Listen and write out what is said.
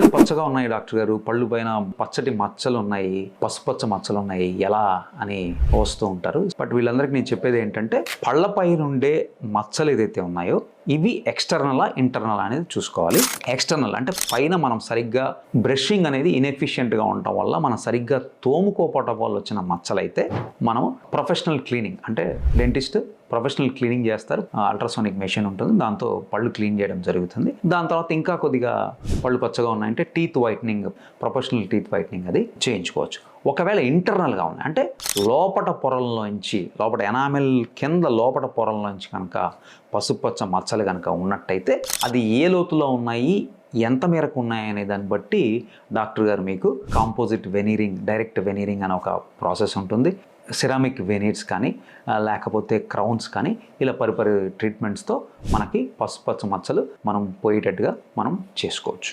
పళ్ళు పచ్చగా ఉన్నాయి డాక్టర్ గారు. పళ్ళు పైన పచ్చటి మచ్చలు ఉన్నాయి. పసుపచ్చ మచ్చలు ఉన్నాయి. ఎలా అని వస్తూ ఉంటారు. బట్ వీళ్ళందరికీ నేను చెప్పేది ఏంటంటే పళ్ళపై నుండే మచ్చలు ఏదైతే ఉన్నాయో ఇవి ఎక్స్టర్నలా ఇంటర్నల్ అనేది చూసుకోవాలి. ఎక్స్టర్నల్ అంటే పైన మనం సరిగ్గా బ్రషింగ్ అనేది ఇన్ఎఫిషియెంట్గా ఉండటం వల్ల మనం సరిగ్గా తోముకోపోవటం వల్ల వచ్చిన మచ్చలైతే మనం ప్రొఫెషనల్ క్లీనింగ్ అంటే డెంటిస్ట్ ప్రొఫెషనల్ క్లీనింగ్ చేస్తారు. అల్ట్రాసోనిక్ మెషిన్ ఉంటుంది. దాంతో పళ్ళు క్లీన్ చేయడం జరుగుతుంది. దాని తర్వాత ఇంకా కొద్దిగా పళ్ళు పచ్చగా ఉన్నాయంటే teeth whitening professional teeth whitening అది చేయించుకోవచ్చు. ఒకవేళ ఇంటర్నల్గా ఉంది అంటే లోపట పొరల్లోంచి లోపల ఎనామిల్ కింద లోపట పొరల్లోంచి కనుక పసుపచ్చ మచ్చలు కనుక ఉన్నట్టయితే అది ఏ లోతులో ఉన్నాయి ఎంత మేరకు ఉన్నాయి అనే దాన్ని బట్టి డాక్టర్ గారు మీకు కాంపోజిట్ వెనీరింగ్ డైరెక్ట్ వెనీరింగ్ అనే ఒక ప్రాసెస్ ఉంటుంది. సిరామిక్ వెనీట్స్ కానీ లేకపోతే క్రౌన్స్ కానీ ఇలా పరిపరి ట్రీట్మెంట్స్తో మనకి పసుపచ్చ మచ్చలు మనం పోయేటట్టుగా మనం చేసుకోవచ్చు.